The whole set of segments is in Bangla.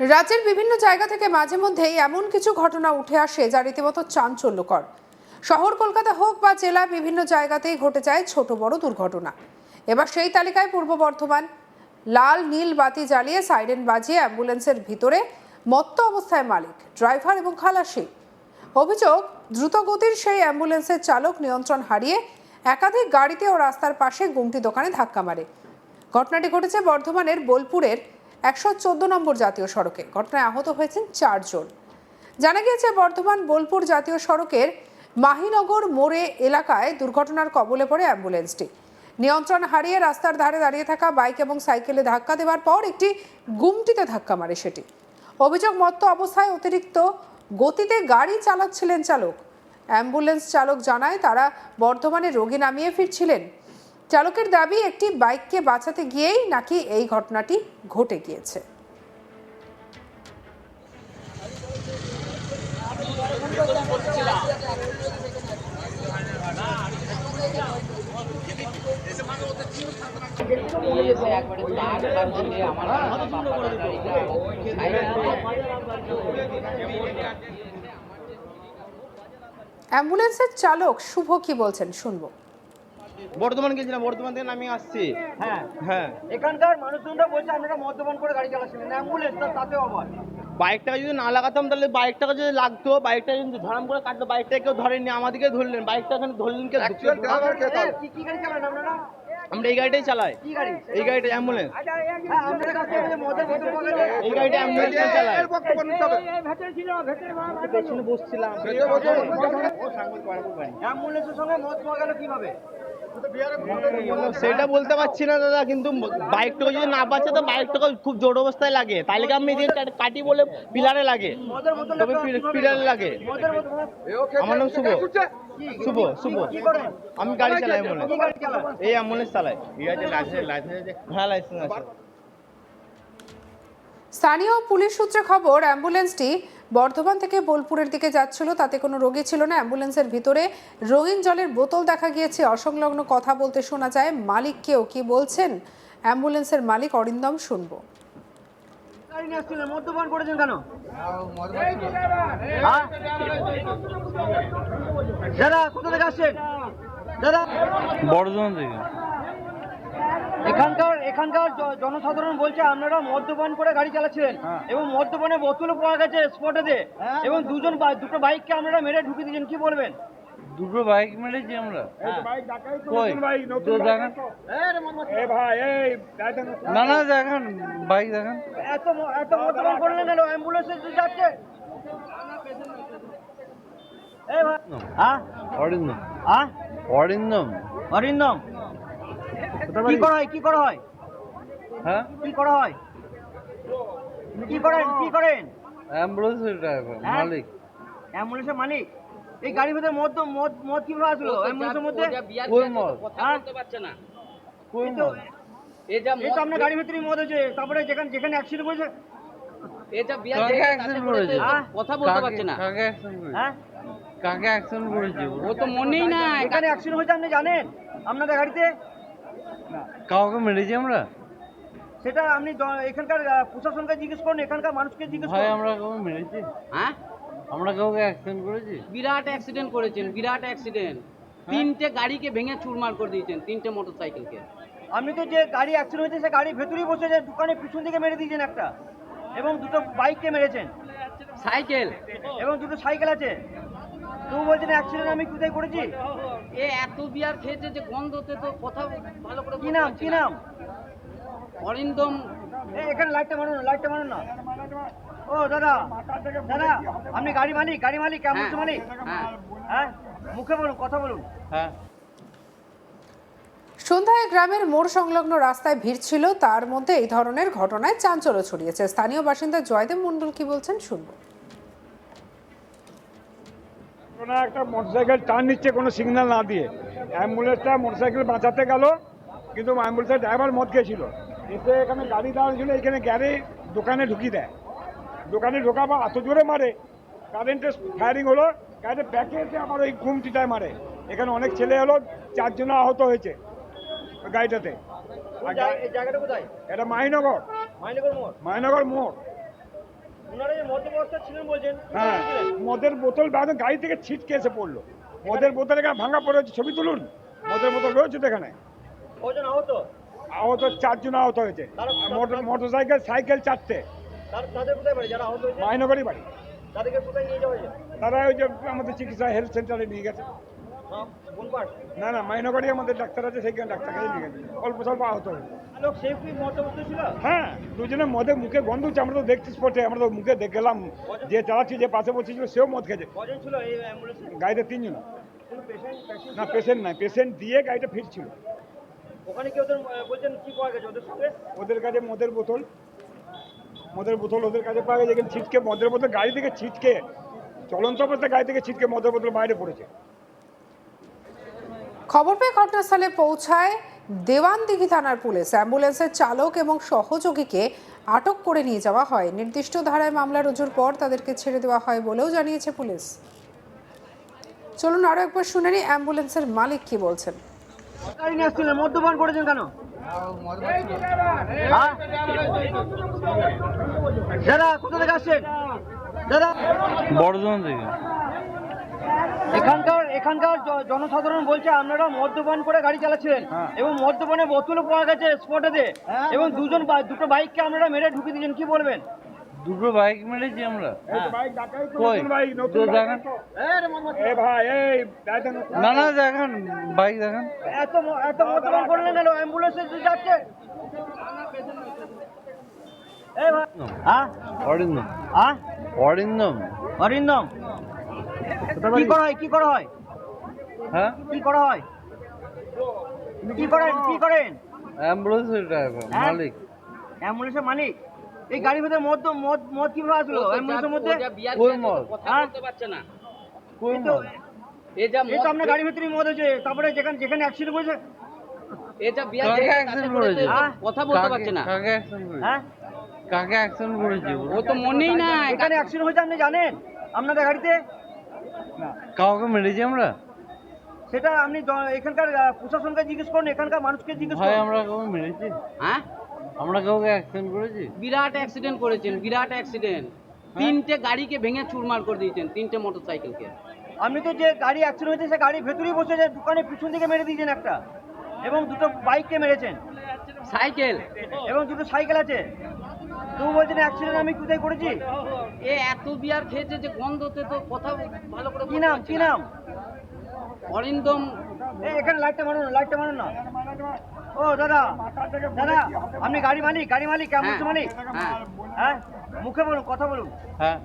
রাজ্যের বিভিন্ন জায়গা থেকে মাঝে মধ্যেই এমন কিছু ঘটনা উঠে আসে যা রীতিমতো চাঞ্চল্যকর। শহর কলকাতা হোক বা জেলার বিভিন্ন জায়গাতেই ঘটে যায় ছোট বড় দুর্ঘটনা। এবার সেই তালিকায় পূর্ব বর্ধমান, লাল, নীল বাতি জ্বালিয়ে সাইরেন বাজিয়ে অ্যাম্বুলেন্সের ভিতরে মত্ত অবস্থায় মালিক, ড্রাইভার এবং খালাসি। অভিযোগ, দ্রুতগতির সেই অ্যাম্বুলেন্সের চালক নিয়ন্ত্রণ হারিয়ে একাধিক গাড়িতে ও রাস্তার পাশে গুমটি দোকানে ধাক্কা মারে। ঘটনাটি ঘটেছে বর্ধমানের বোলপুরের একশো চোদ্দ নম্বর জাতীয় সড়কে। ঘটনায় আহত হয়েছেন চারজন। জানা গিয়েছে, বর্ধমান বোলপুর জাতীয় সড়কের মাহিনগর মোড়ে এলাকায় দুর্ঘটনার কবলে পড়ে অ্যাম্বুলেন্সটি। নিয়ন্ত্রণ হারিয়ে রাস্তার ধারে দাঁড়িয়ে থাকা বাইক এবং সাইকেলে ধাক্কা দেওয়ার পর একটি গুমটিতে ধাক্কা মারে সেটি। অভিযোগ, মত্ত অবস্থায় অতিরিক্ত গতিতে গাড়ি চালাচ্ছিলেন চালক। অ্যাম্বুলেন্স চালক জানায়, তারা বর্ধমানে রোগী নামিয়ে ফিরছিলেন। চালকের দাবি, একটি বাইককে বাঁচাতে গিয়েই নাকি এই ঘটনাটি ঘটে গিয়েছে। অ্যাম্বুলেন্সের চালক শুভ কি বলছেন? শুনব। বর্ধমান গেছিলাম বর্ধমান থেকে নামিয়ে আসছি। হ্যাঁ। হ্যাঁ। এখানকার মানুষজনরা বলছে আপনারা মদ্যপান করে গাড়ি চালাচ্ছিলেন অ্যাম্বুলেন্স তাতে তাতেও আবার বাইকটাকে যদি না লাগাতাম তাহলে বাইকটাকে যদি লাগতো বাইকটা যদি ধরাম করে কাটতো বাইকটা কেউ ধরেননি আমাদেরকে ধরলেন বাইকটা এখানে ধরলেন কে? আমরা এই গাড়িটাই চালাই। এই গাড়িটা অ্যাম্বুলেন্স এই গাড়িটা অ্যাম্বুলেন্স চালাই পেছনে বসছিলাম। অ্যাম্বুলেন্সের সঙ্গে মদ পাওয়া গেল কীভাবে? সেটা বলতে পারছি না দাদা কিন্তু বাইকটাকে যদি না পাচ্ছে তো বাইকটাকে খুব জোর অবস্থায় লাগে। তাহলে আমি এদিকে কাটি বলে পিলারে লাগে? তবে পিলারে লাগে? আমার নাম শুভ। শুভ শুভ। আমি গাড়ি চালাই অ্যাম্বুলেন্স এই অ্যাম্বুলেন্স চালাই হ্যাঁ লাইসেন্স আছে। স্থানীয় পুলিশ সূত্রে খবর অ্যাম্বুলেন্সটি বর্ধমান থেকে বোলপুরের দিকে যাচ্ছিল। তাতে কোনো রোগী ছিল না। অ্যাম্বুলেন্সের ভিতরে রঙিন জলের বোতল দেখা গিয়েছে। অসংলগ্ন কথা বলতে শোনা যায় মালিককেও কি বলছেন? অ্যাম্বুলেন্সের মালিক অরিন্দম শুনব। গাড়ি নিয়ে আসছিলেন মদ্যপান করেছেন কেন? হ্যাঁ? দাদা কোথা থেকে আসছেন? দাদা। বর্ধমান থেকে। এখানকার এখানকার জনসাধারণ বলছে আপনারা মদ্যপান করে গাড়ি চালাচ্ছিলেন এবং মদ্যপানে বোতলও পাওয়া গেছে স্পটে স্পটেতে এবং দুজন দুটো বাইককে আপনারা মেরে ঢুকে দিয়েছেন কি বলবেন? দুটো বাইক মেরেছি আমরা। না না দেখান বাইক দেখান। এত এত মদ্যপান করলেন অ্যাম্বুলেন্সে যাচ্ছে। এই ভাই। হ্যাঁ? অরিন্দম। হ্যাঁ? অরিন্দম। অরিন্দম। কি করা হয়? কি করা হয়? হ্যাঁ? কি করা হয়? কি করেন? কি করেন? অ্যাম্বুলেন্সের ড্রাইভার হ্যাঁ? মালিক। অ্যাম্বুলেন্সের মালিক। এই গাড়ির ভিতরে মদ মদ মদ কীভাবে আসলো? অ্যাম্বুলেন্সের মধ্যে কই মদ? কথা হ্যাঁ? বলতে পারছে না। কই মদ? এ যা এই তো আপনার গাড়ির ভিতরেই মদ হয়েছে। তারপরে যেখানে যেখানে অ্যাক্সিডেন্ট হয়েছে যা বিয়ার হ্যাঁ? কথা বলতে পারছে না। কাকে অ্যাক্সিডেন্ট করেছে? হ্যাঁ? কাকে অ্যাক্সিডেন্ট করেছে? ও তো মনেই না এখানে অ্যাক্সিডেন্ট হয়েছে আপনি জানেন? আপনাদের গাড়িতে কাউকে মেরেছি আমরা? সেটা আপনি এখানকার প্রশাসনকে জিজ্ঞেস করুন এখানকার মানুষকে জিজ্ঞেস ভাই করুন। আমরা কাউকে মেরেছি? হ্যাঁ? আমরা কাউকে অ্যাক্সিডেন্ট করেছি? বিরাট অ্যাক্সিডেন্ট করেছেন বিরাট অ্যাক্সিডেন্ট তিনটে গাড়িকে ভেঙে চুরমার করে দিয়েছেন তিনটে মোটরসাইকেলকে আপনি তো যে গাড়ি অ্যাক্সিডেন্ট হয়েছে সে গাড়ির ভেতরেই বসে যে দোকানের পিছন দিকে মেরে দিয়েছেন একটা। এবং দুটো বাইককে মেরেছেন। সাইকেল? এবং দুটো সাইকেল আছে। তুমি বলছেন অ্যাক্সিডেন্ট আমি কোথায় করেছি? এ এত বিয়ার খেয়েছে যে গন্ধতে তো কথা ভালো করে কি নাম কি নাম? অরিন্দম। এখানে লাইটটা মারুন লাইটটা মারুন না। ও দাদা দাদা আপনি গাড়ি মালিক গাড়ি মালিক কেমন হ্যাঁ, মালিক? হ্যাঁ। হ্যাঁ মুখে বলুন কথা বলুন। হ্যাঁ। সন্ধ্যায় গ্রামের মোড় সংলগ্ন রাস্তায় ভিড় ছিল তার মধ্যে এই ধরনের ঘটনায় চাঞ্চল্য ছড়িয়েছে। স্থানীয় বাসিন্দা জয়দেব মণ্ডল কি বলছেন শুনব। কোনো একটা মোটরসাইকেল টার্ন নিচ্ছে কোনো সিগন্যাল না দিয়ে। অ্যাম্বুলেন্সটা মোটরসাইকেল বাঁচাতে গেল কিন্তু অ্যাম্বুলেন্সের ড্রাইভার মদ খেয়েছিল। এসে এখানে গাড়ি দাঁড়ানো ছিল এখানে গাড়ি দোকানে ঢুকিয়ে দেয়। দোকানে ঢোকাবো এত জোরে মারে কারেন্টের ফায়ারিং হলো গাড়িতে ব্যাকে এসে আবার ওই ঘুমটিটায় মারে। এখানে অনেক ছেলে হলো চারজন আহত হয়েছে গাড়িটাতে। এটা মাহিনগর মাইনগর মোড়? মাহিনগর মোড় ওনারা যে মধ্যবস্থা ছিলেন বলছেন কি হ্যাঁ মদের বোতল বাদ গাড়ি থেকে ছিটকে এসে পড়ল। মদের বোতল এখানে ভাঙা পড়ে হচ্ছে ছবি তুলুন। মদের বোতল রয়েছে তো এখানে? আহত? চারজন আহত হয়েছে। মোটর সাইকেল সাইকেল চারটে। কোথায় বাড়ি? তারা ওই যে আমাদের চিকিৎসা হেলথ সেন্টারে নিয়ে গেছে। না না মাইনগরই আমাদের ডাক্তার আছে সেইখানে ডাক্তার কাছে নিয়ে গেছে। অল্প স্বল্প আহত ছিল? হ্যাঁ দুজনে মদে মুখে গন্ধ হচ্ছে আমরা তো দেখছি স্পটে আমরা তো মুখে দেখে গেলাম যে চালাচ্ছি যে পাশে বসেছিল সেও মদ খেয়েছে। গাড়িতে তিনজন। না পেশেন্ট নাই পেশেন্ট দিয়ে গাড়িটা ফিরছিল। ওখানে কি ওদের বলছেন কি পাওয়া গেছে ওদের সঙ্গে? ওদের কাছে মদের বোতল। মদের বোতল ওদের কাছে পাওয়া গেছে ছিটকে মদের বোতল গাড়ি থেকে ছিটকে চলন্ত অবস্থায় গাড়ি থেকে ছিটকে মদের বোতল বাইরে পড়েছে। খবর পেয়ে ঘটনাস্থলে পৌঁছায় দেওয়ানদিঘি থানার পুলিশ। অ্যাম্বুলেন্সের চালক এবং সহযোগীকে আটক করে নিয়ে যাওয়া হয়। নির্দিষ্ট ধারায় মামলা রুজুর পর তাদেরকে ছেড়ে দেওয়া হয় বলেও জানিয়েছে পুলিশ। চলুন আরও একবার শুনে নিই অ্যাম্বুলেন্সের মালিক কি বলছেন। গাড়ি নিয়ে আসছিলেন মদ্যপান করেছেন কেন? হ্যাঁ? দাদা কোথা থেকে আসছেন? দাদা? বর্ধমান থেকে এখানকার এখানকার জনসাধারণ বলছে আপনারা মদ্যপান করে গাড়ি চালাচ্ছিলেন এবং মদ্যপানে বোতলও পাওয়া গেছে স্পটেতে এবং দুজন দুটো বাইককে আপনারা মেরে ঢুকে দিয়েছেন কি বলবেন? দুটো বাইক মেরেছি আমরা। বাইক ডাকাই তো কই? নতুন বাইক নতুন তো। বাইক। দেখান। এ ভাই এই গাড়িটা নতুন না না দেখান বাইক দেখান। এত এত মদ্যপান করলেন কেন অ্যাম্বুলেন্সে যাচ্ছে। হ্যাঁ? অরিন্দম। হ্যাঁ? অরিন্দম। অরিন্দম। কি করা হয় কি করা হয়? হ্যাঁ? কি করা হয়? কি করেন কি করেন? অ্যাম্বুলেন্সের ড্রাইভার হ্যাঁ? মালিক। অ্যাম্বুলেন্সের মালিক? এই গাড়ির ভিতরে মদ তো- মদ মদ কীভাবে আসলো? অ্যাম্বুলেন্সের মধ্যে? মদ। কথা হ্যাঁ? বলতে পারছে না। কই মদ? এ যা এই তো আপনার গাড়ির ভিতরে মদ হয়েছে। তারপরে যেখানে যেখানে অ্যাক্সিডেন্ট হয়েছে এ যা বিয়ার? কথা বলতে পারছে না। কাকে অ্যাক্সিডেন্ট হ্যাঁ? কাকে অ্যাক্সিডেন্ট করেছে? ও তো মনেই না এখানে অ্যাক্সিডেন্ট হয়েছে আপনি জানেন? আপনাদের গাড়িতে? কাউকে মেরেছি আমরা? সেটা আপনি এখানকার প্রশাসনকে জিজ্ঞেস করুন এখানকার মানুষকে জিজ্ঞেস করুন। আমরা কাউকে মেরেছি? হ্যাঁ? আমরা কাউকে অ্যাক্সিডেন্ট করেছি? বিরাট অ্যাক্সিডেন্ট করেছেন বিরাট অ্যাক্সিডেন্ট তিনটে গাড়িকে ভেঙে চুরমার করে দিয়েছেন তিনটে মোটরসাইকেলকে আপনি তো যে গাড়ি অ্যাক্সিডেন্ট হয়েছে সে গাড়ির ভেতরেই বসে যে দোকানের পিছন দিকে মেরে দিয়েছেন একটা। এবং দুটো বাইককে মেরেছেন। সাইকেল এবং দুটো সাইকেল আছে। তুমি বলছেন অ্যাক্সিডেন্ট আমি কোথায় করেছি? এ এত বিয়ার খেয়েছে যে গন্ধতে তো কথা ভালো করে কি নাম কি নাম? অরিন্দম। এখানে লাইটটা মারুন লাইটটা মারুন না। ও দাদা দাদা আপনি গাড়ি মালিক গাড়ি মালিক কেমন আছেন মালিক? হ্যাঁ। হ্যাঁ মুখে বলুন কথা বলুন। হ্যাঁ।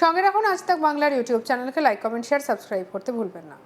সঙ্গে রাখুন আজ তাক বাংলার ইউটিউব চ্যানেলকে লাইক কমেন্ট শেয়ার সাবস্ক্রাইব করতে ভুলবেন না।